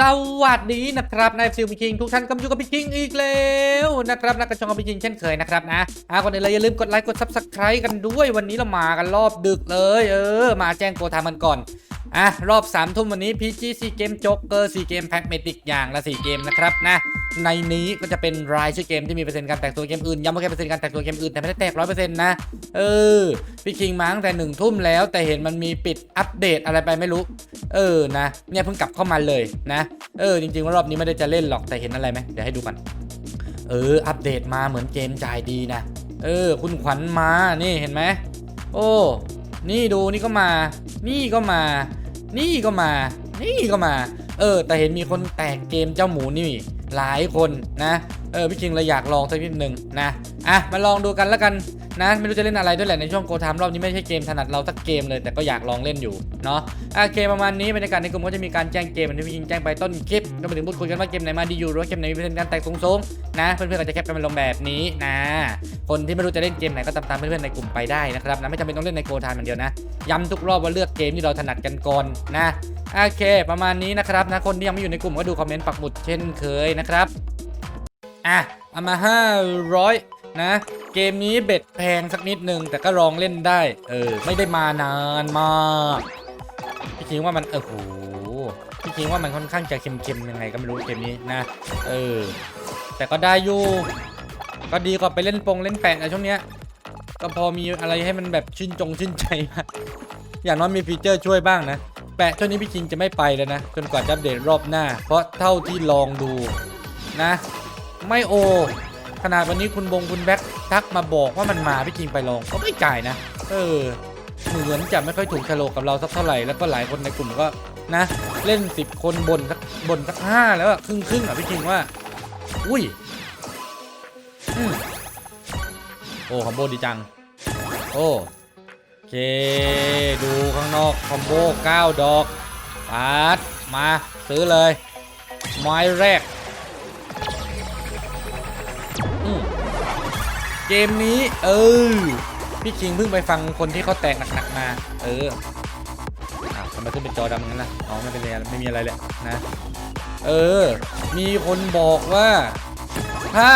สวัสดีนะครับนายฟิลพี่คิงทุกท่านกำลังอยู่กับพี่คิงอีกแล้วนะครับนักกระชองพี่คิงเช่นเคยนะครับนะอาก่อนอื่นเลยอย่าลืมกดไลค์กดซับสไครต์กันด้วยวันนี้เรามากันรอบดึกเลย เออ มาแจ้งโกทามันก่อนอะรอบ3ามทุ่มวันนี้ PG 4เกมจ็อกเกอร์4เกมแพ็กเมติกอย่างละ4เกมนะครับนะ ในนี้ก็จะเป็นรายชื่อเกมที่มีเปอร์เซ็นต์การแตกตัวเกมอื่นย้ำว่าแค่เปอร์เซ็นต์การแตกตัวเกมอื่นแต่ไม่ได้แตกร้อยเปอร์เซ็นต์นะเออพี่คิงมาตั้งแต่หนึ่งทุ่มแล้วแต่เห็นมันมีปิดอัปเดตอะไรไปไม่รู้ เออนะเนี่ยเพิ่งกลับเข้ามาเลยนะเออจริงๆว่ารอบนี้ไม่ได้จะเล่นหรอกแต่เห็นอะไรไหมเดี๋ยวให้ดูกันเอออัปเดตมาเหมือนเกมจ่ายดีนะเออ คุณขวัญมานี่เห็นไหมโอ้นี่ดูนี่ก็มา นี่ก็มา นี่ก็มา นี่ก็มา เออ แต่เห็นมีคนแตกเกมเจ้าหมูนี่ หลายคนนะเออพี่จริงเลยอยากลองสักนิดหนึ่งนะอะมาลองดูกันแล้วกันนะไม่รู้จะเล่นอะไรด้วยแหละในช่วงโกทามรอบนี้ไม่ใช่เกมถนัดเราสักเกมเลยแต่ก็อยากลองเล่นอยู่เนาะโอเคประมาณนี้บรรยากาศในกลุ่มก็จะมีการแจ้งเกมเหมือนที่พี่ยิงแจ้งไปต้นคลิปก็มาถึงพูดคุยกันว่าเกมไหนมาดีอยู่หรือว่าเกมไหนมีเปอร์เซ็นต์การแตกสูงๆนะเพื่อนๆก็จะแคปกันมาลงแบบนี้นะคนที่ไม่รู้จะเล่นเกมไหนก็ตามๆเพื่อนๆในกลุ่มไปได้นะครับนะไม่จำเป็นต้องเล่นในโกทามอย่างเดียวนะย้ำทุกรอบว่าเลือกเกมที่เราถนัดกันก่อนนะโอเค ประมาณนี้นะครับนะคนที่ยังไม่อยู่ในกลุ่มก็ดูคอมเมนต์ปักหมุดเช่นเคยนะครับ อะเอามา 500 นะ เกมนี้เบ็ดแพงสักนิดนึง แต่ก็ลองเล่นได้ เออ ไม่ได้มานานมากพี่คิงว่ามันเออโหพี่คิงว่ามันค่อนข้างจะเค็มๆยังไงก็ไม่รู้เกมนี้นะ เออ แต่ก็ได้อยู่ ก็ดีกว่าไปเล่นปงเล่นแปะนะช่วงเนี้ย ก็พอมีอะไรให้มันแบบชื่นจงชื่นใจมากอย่างน้อยมีฟีเจอร์ช่วยบ้างนะ แปะช่วงนี้พี่คิงจะไม่ไปแล้วนะ จนกว่าจะอัปเดตรอบหน้า เพราะเท่าที่ลองดูนะ ไม่โอ ขนาดวันนี้คุณบงคุณแบ็คทักมาบอกว่ามันมาพี่คิงไปลองก็ไม่จ่ายนะ เออเหมือนจะไม่ค่อยถูกชะโลกกับเราสักเท่าไหร่แล้วก็หลายคนในกลุ่มก็นะ เล่น 10 คนบนสักบนสักห้าแล้วครึ่งครึ่งอะพี่คิงว่า อุ้ยอโอ้คอมโบดีจัง โอ้โอเค ดูข้างนอกคอมโบ9ดอกปาดมาซื้อเลย ไม้แรก เกมนี้เออ พี่คิงเพิ่งไปฟังคนที่เขาแตกหนักๆมา เอออ้าวทำไมขึ้นเป็นจอดำงั้นล่ะอ๋อไม่เป็นไรไม่มีอะไรแหละนะ เออ มีคนบอกว่าถ้า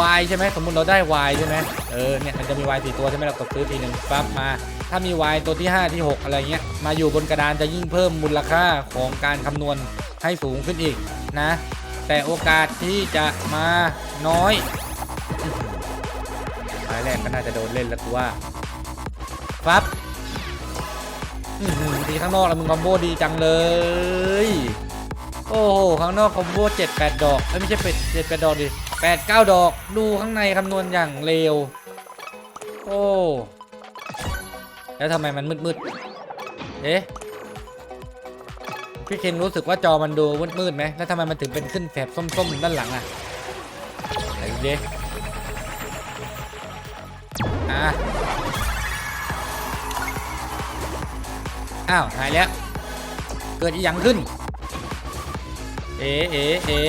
วายใช่ไหมสมมติเราได้วายใช่ไหมเออเนี่ยมันจะมีวายสี่ตัวใช่ไหมเรากดซื้อทีหนึ่งปั๊บมา ถ้ามีวายตัวที่ 5 ที่ 6 อะไรเงี้ยมาอยู่บนกระดานจะยิ่งเพิ่มมูลค่าของการคำนวณให้สูงขึ้นอีกนะ แต่โอกาสที่จะมาน้อยายแรกก็น่าจะโดนเล่นแล้วกูว่าปั๊บอื้อหือทีข้างนอกแล้วมึงคอมโบดีจังเลย โอ้โห ข้างนอกคอมโบ7 8ดอกเอ้ยไม่ใช่เป็ด7 8ดอกดิ8 9ดอก ดูข้างในคำนวณอย่างเร็ว โอ้ แล้วทำไมมันมืดๆ เอ๊ะ พี่เคนรู้สึกว่าจอมันดูมืดๆไหม แล้วทำไมมันถึงเป็นขึ้นแถบส้มๆด้านหลังอะไหนดูดิ อ้าว หายแล้ว เกิดอีหยังขึ้น เอ๋เอ๋เอ๋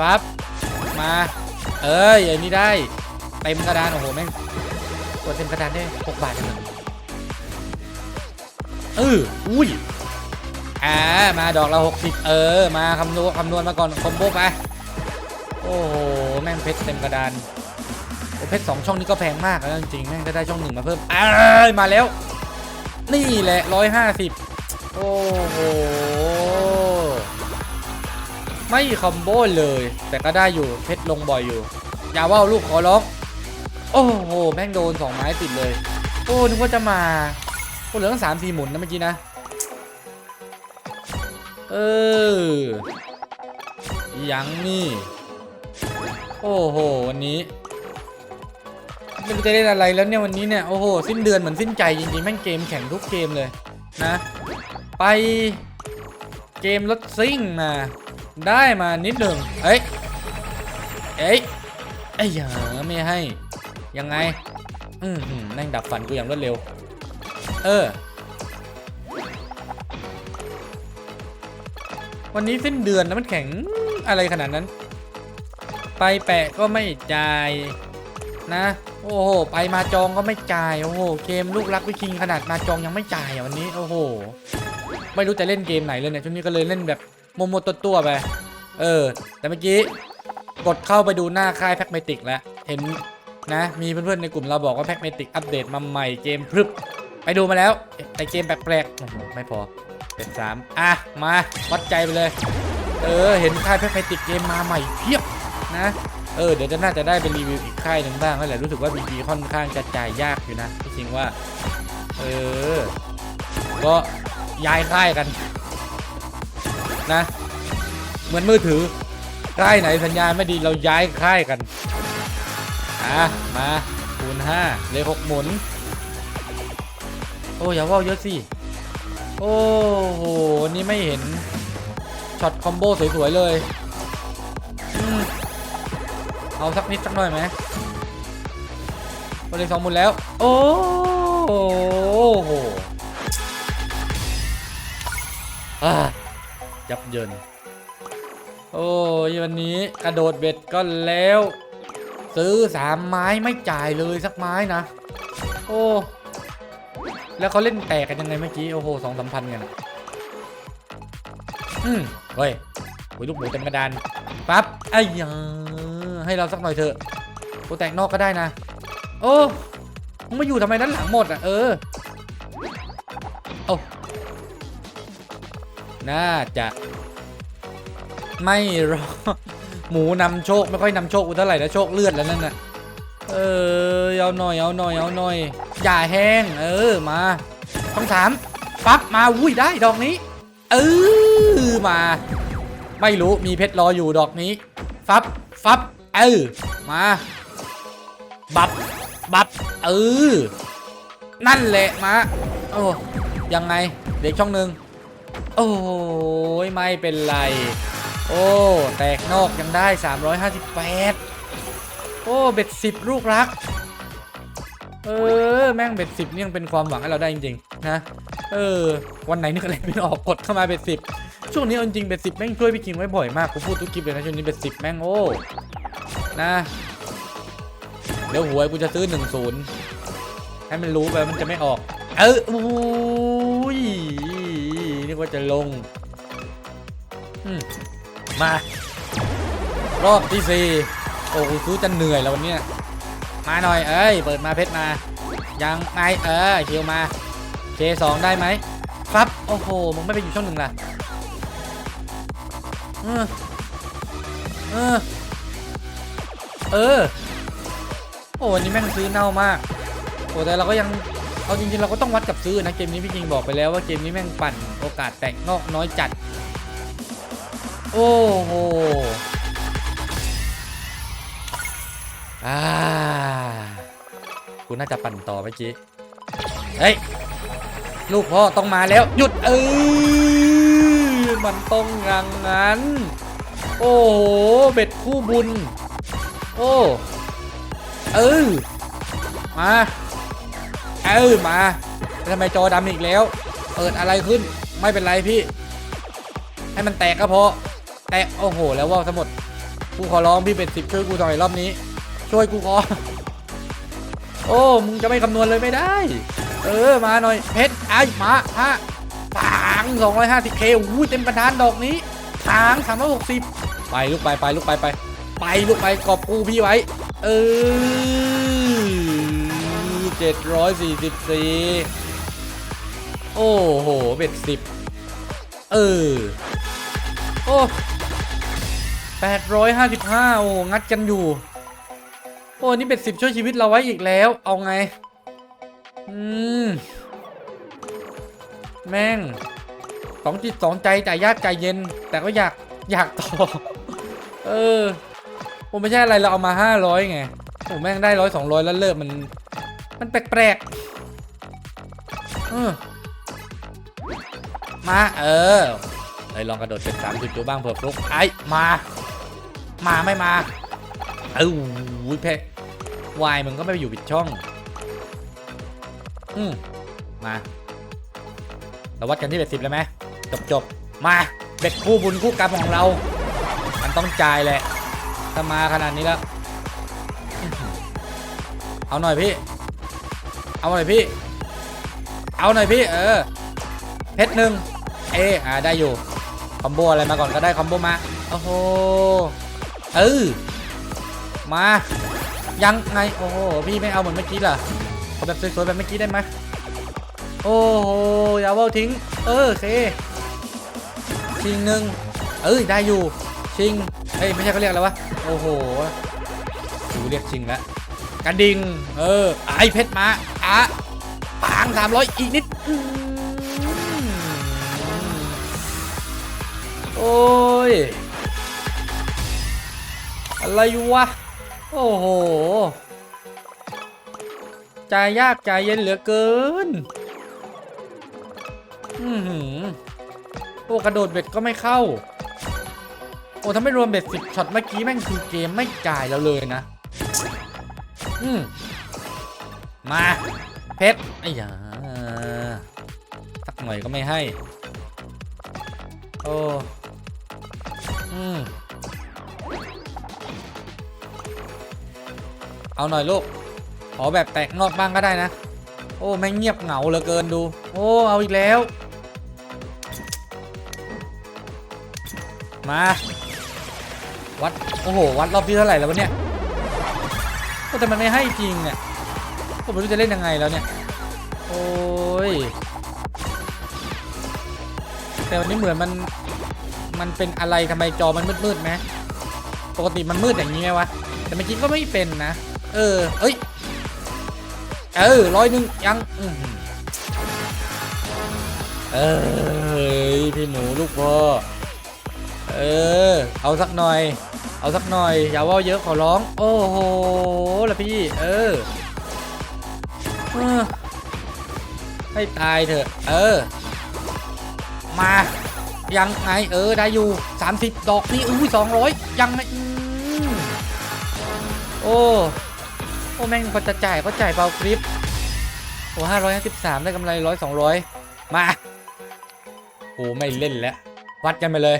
ปั๊บ มา เอ้ยอันนี้ได้ เต็มกระดาน โอ้โห แม่งกดเต็มกระดานได้6บาทเลยเออ อุ้ยอ่ามาดอกละ60เออ มาคำนวณคำนวณมาก่อนคอมโบไป โอ้โห แม่งเพชรเต็มกระดาน เพชรสองช่องนี้ก็แพงมากแล้วจริงๆแม่งจะได้ช่องหนึ่งมาเพิ่มอ้ามาแล้ว นี่แหละ150โอ้โห ไม่คอมโบเลย แต่ก็ได้อยู่เพชรลงบ่อยอยู่ อย่าว่าลูกขอร้อง โอ้โห แม่งโดนสองไม้ติดเลย โอ้นึกว่าจะมาโอ้เหลือตั้งสามสี่หมุนนะเมื่อกี้นะ เออยังนี่ โอ้โห วันนี้ ไม่รู้จะเล่นอะไรแล้วเนี่ยวันนี้เนี่ยโอ้โหสิ้นเดือนเหมือนสิ้นใจจริงๆแม่งเกมแข่งทุกเกมเลยนะ ไปเกมรถซิ่งมาได้มานิดหนึ่งเอ้ยเอ้ยไอ้ยาไม่ให้ ยังไง อืมแม่งดับฝันกูอย่างรวดเร็ว เออ วันนี้สิ้นเดือนนะมันแข็งอะไรขนาดนั้น ไปไปแปะก็ไม่จ่าย นะ โอ้โห ไปมาจองก็ไม่จ่าย โอ้โห เกมลูกรักวิคิงขนาดมาจองยังไม่จ่ายอะวันนี้ โอ้โห ไม่รู้จะเล่นเกมไหนเลยเนี่ยช่วงนี้ก็เลยเล่นแบบโมโมตัวตัวๆไป เออ แต่เมื่อกี้กดเข้าไปดูหน้าค่ายแพ็กเมติกแล้ว เห็นนะ มีเพื่อนๆในกลุ่มเราบอกว่าแพ็กเมติกอัปเดตมาใหม่เกมพรึบ ไปดูมาแล้วแต่เกมแปลกๆโอ้โหไม่พอ เป็นสามอะ มา วัดใจไปเลย เออ เห็นค่ายแพ็กเมติกเกมมาใหม่เพียบ นะ เออเดี๋ยวจะน่าจะได้ไปรีวิวอีกค่ายหนึ่งบ้างนั่นแหละรู้สึกว่าบีบีค่อนข้างจะจ่ายยากอยู่นะที่จริงว่า เออ ก็ย้ายค่ายกัน นะ เหมือนมือถือค่ายไหนสัญญาณไม่ดีเราย้ายค่ายกันอะมาคูณห้าเลขหกหมุน โอ้อย่าว่าเยอะสิโอ้โหนี่ไม่เห็นช็อตคอมโบสวยๆเลย เอาสักนิดสักหน่อยไหมคนเลขสองหมุนแล้ว โอ้โหอ่ายับเยิน โอ้ยวันนี้กระโดดเบ็ดก็แล้ว ซื้อสามไม้ไม่จ่ายเลยสักไม้นะ โอ้ แล้วเขาเล่นแตกกันยังไงเมื่อกี้ โอ้โหสองสามพันกันอะอืมเฮ้ยโอ้ยลูกหมูเต็มกระดานปั๊บไอ้ยา ให้เราสักหน่อยเถอะโอ้แตกนอกก็ได้นะ โอ้มึงมาอยู่ทำไมด้านหลังหมดอะ เออโอ้น่าจะไม่รอหมูนำโชคไม่ค่อยนำโชคกูเท่าไหร่นะโชคเลือดแล้วนั่นน่ะเออเอาหน่อยเอาหน่อยเอาหน่อยอย่าแห้ง เออมาต้องถามปั๊บมาอุ้ยได้ดอกนี้เออมา ไม่รู้มีเพชรรออยู่ดอกนี้ ฟับ ฟับ เออมา บับ บับ เออ นั่นแหละมาโอ้ยังไง เด็กช่องหนึ่งโอ้ยไม่เป็นไร โอ้ แตกนอกยังได้ 358 โอ้ เบ็ดสิบลูกรัก เออ แม่งเบ็ดสิบนี่ยังเป็นความหวังให้เราได้จริงๆ นะ เออ วันไหนนึกอะไรไม่ออกกดเข้ามาเบ็ดสิบช่วงนี้จริงเบ็ดสิบแม่งช่วยพี่คิงไว้บ่อยมาก กูพูดทุกคลิปเลยนะช่วงนี้เบ็ดสิบแม่งโอ้ นะ เดี๋ยวหวยกูจะซื้อหนึ่งศูนย์ให้มันรู้ไปมันจะไม่ออก เอออุ้ยนี่ว่าจะลงมารอบที่สี่โอ้โหสู้จะเหนื่อยแล้ววันเนี้ยมาหน่อยเอ้ยเปิดมาเพชรมา ยังไงเออคิวมาเคสองได้ไหมครับโอ้โหมึงไม่ไปอยู่ช่องหนึ่งล่ะเออเออ เออ โอ้วันนี้แม่งซื้อเน่ามากโอ้แต่เราก็ยังเอาจริงๆเราก็ต้องวัดกับซื้อนะเกมนี้พี่คิงบอกไปแล้วว่าเกมนี้แม่งปั่นโอกาสแตกนอกน้อยจัด โอ้โหอ่ากูน่าจะปั่นต่อเมื่อกี้เฮ้ยลูกพ่อต้องมาแล้ว หยุดเออมันต้องอย่างนั้น โอ้โหเบ็ดคู่บุญ โอ้เออมาเออมาทำไมจอดำอีกแล้ว เปิดอะไรขึ้นไม่เป็นไรพี่ ให้มันแตกก็พอแตกโอ้โห แล้วว่าทั้งหมดกูขอร้องพี่เป็นสิบช่วยกูหน่อยรอบนี้ ช่วยกูขอโอ้มึงจะไม่คำนวณเลยไม่ได้ เออมาหน่อยเพชรไอ้มาฮะปางสองร้อยห้าสิบเคอู้ยเต็มกระดานดอกนี้ทางสามร้อยหกสิบไปลูกไปไปลูกไปไป ไปลูกไปกอบกูพี่ไว้ เออเจ็ดร้อยสี่สิบสี่โอ้โหเบ็ดสิบเออ โอ้แปดร้อยห้าสิบห้าโอ้งัดกันอยู่ โอ้นี่เบ็ดสิบช่วยชีวิตเราไว้อีกแล้ว เอาไง อืม แม่งสองจิตสองใจจ่ยยากใจเย็น แต่ก็อยากอยากต่อ เออ ผมไม่ใช่อะไรเราเอามาห้าร้อยไงโอ้แม่งได้ร้อยสองร้อยแล้วเลิกมัน มันแปลกๆเออมาเออเลยลองกระโดดเป็นสามสิบดูบ้างเผื่อฟลุกไอ้มา มาไม่มาเอ้าเพะวายมึงก็ไม่ไปอยู่ปิดช่อง อืมมาเราวัดกันที่เบ็ดสิบเลยไหมจบจบมาเบ็ดคู่บุญคู่กรรมของเรา มันต้องจ่ายแหละ ถ้ามาขนาดนี้แล้ว เอาหน่อยพี่ เอาหน่อยพี่ เอาหน่อยพี่ เออ เพชรหนึ่งเออ่าได้อยู่ คอมโบอะไรมาก่อนก็ได้คอมโบมา โอ้โห เออ มา ยังไง โอ้โห พี่ไม่เอาเหมือนเมื่อกี้ล่ะขอแบบสวยๆแบบเมื่อกี้ได้ไหมโอ้โห อย่าเว่าทิ้ง เออโอเค ชิงหนึ่งเอ้ย ได้อยู่ ชิง เอ้ยไม่ใช่เขาเรียกอะไรวะ โอ้โหดูเรียกชิงแล้วกระดิ่ง เออ ไอเพชรมาอะปางสามร้อยอีกนิด โอ้ย อะไรวะ โอ้โห ใจยากใจเย็นเหลือเกิน อือหือโอ้กระโดดเบ็ดก็ไม่เข้า อ้ถ้าไม่รวมเบ็ดสิบช็อตเมื่อกี้แม่งคือเกมไม่จ่ายเราเลยนะ อืมมา เพชรไอ้ยาสักหน่อยก็ไม่ให้ โอ้อืมเอาหน่อยลูก ขอแบบแตกนอกบ้างก็ได้นะ โอ้แม่งเงียบเหงาเหลือเกินดู โอ้เอาอีกแล้ว มา วัด โอ้โห วัดรอบที่เท่าไหร่แล้ววะเนี่ยแต่มันไม่ให้จริงเนี่ยผมไม่รู้จะเล่นยังไงแล้วเนี่ย โอ้ย แต่วันนี้เหมือนมัน มันเป็นอะไรทำไมจอมันมืดๆไหมปกติมันมืดอย่างนี้ไหมวะ แต่เมื่อกี้ก็ไม่เป็นนะ เออ เอ้ย เออร้อยหนึ่งยังเออพี่หมูลูกพ่อ เออ เอาสักหน่อย เอาสักหน่อย อย่าว่าเยอะขอร้อง โอ้โหละพี่ เออ ให้ตายเถอะ เออ มา ยังไง เออ ได้อยู่ 30 ดอกนี่อุ้ย200ยังไงโอ้ โอ้ แม่งพอจะจ่ายก็จ่ายเบาคลิป โอ้ห้าร้อยห้าสิบสามได้กำไรร้อยสองร้อยมา โอ้ ไม่เล่นแล้ว วัดกันไปเลย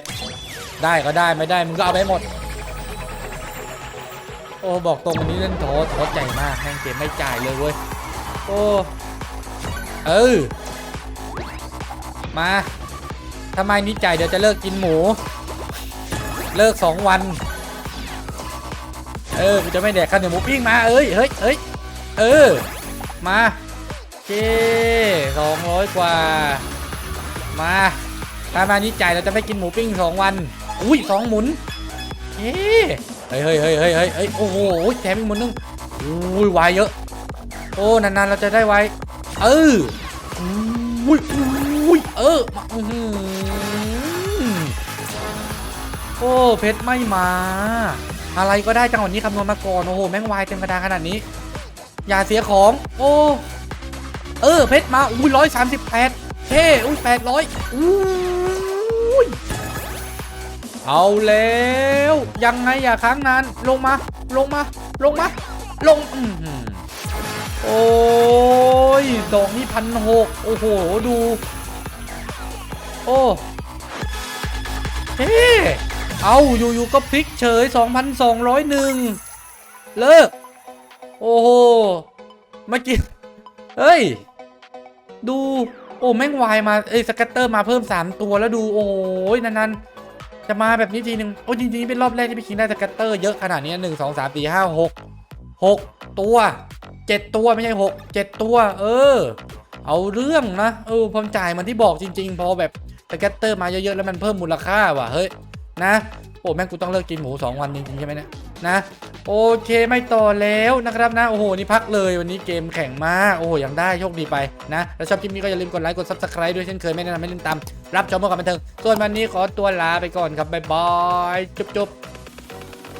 ได้ก็ได้ไม่ได้มึงก็เอาไปหมด โอ้บอกตรงวันนี้เล่นท้อท้อใจมากแม่งเกมไม่จ่ายเลยเว้ยโอ้เออมาทำไมนี้จ่ายเดี๋ยวจะเลิกกินหมู เลิกสองวัน เออกูจะไม่แดกข้าวเหนียวหมูปิ้งมาเอ้ยเฮ้ยเฮ้ยเออมาเคสองร้อยกว่า มาถ้ามานี้จ่ายเราจะไม่กินหมูปิ้งสองวัน อุ้ยสองหมุนเฮ้ยเฮ้ยเฮ้ยเฮ้ยเฮ้ยโอ้โหแถมอีกหมุนนึงอุ้ยวายเยอะ โอ้นานๆเราจะได้ไวเอออุ้ยอุ้ยเออมาอื้อหือโอ้เพชรไม่มา อะไรก็ได้จังหวะนี้คำนวณมาก่อนโอ้โหแม่งวายเต็มกระดานขนาดนี้ อย่าเสียของ โอ้เออเพชรมาอุ้ยร้อยสามสิบแปดเท่อุ้ยแปดร้อยอุ้ย เอาแล้ว ยังไงอย่าค้างนานลงมา ลงมา ลงมา ลงอืโอ้ยดอกนี่พันหกโอ้โห ดู โอ้เฮ้เอาอยู่ๆก็พลิกเฉย 2,201 เลิก โอ้โหเมื่อกี้เฮ้ย ดู โอ้ แม่งวายมา เอ้ยสแกตเตอร์มาเพิ่ม 3 ตัวแล้วดู โอ้ยนานๆ จะมาแบบนี้ทีหนึ่งโอ้จริงๆเป็นรอบแรกที่พี่คิงได้สแกตเตอร์เยอะขนาดนี้หนึ่งสองสามสี่ห้าหกหกตัวเจ็ดตัวไม่ใช่หกเจ็ดตัว เออ เอาเรื่องนะเออผมจ่ายมันที่บอกจริง ๆ พอแบบสแกตเตอร์มาเยอะๆแล้วมันเพิ่มมูลค่าว่ะเฮ้ยนะโอ้แม่งกูต้องเลิกกินหมูสองวันจริงๆใช่ไหมเนี่ย นะโอเคไม่ต่อแล้วนะครับนะ โอ้โห นี่พักเลยวันนี้เกมแข่งมาก โอ้โหยังได้โชคดีไปนะ แล้วชอบคลิปนี้ก็อย่าลืมกดไลค์กด subscribe ด้วยเช่นเคย ไม่แนะนำให้ลืมตาม รับชมเพื่อความบันเทิง ส่วนวันนี้ขอตัวลาไปก่อนครับ บ๊ายบาย จุ๊บ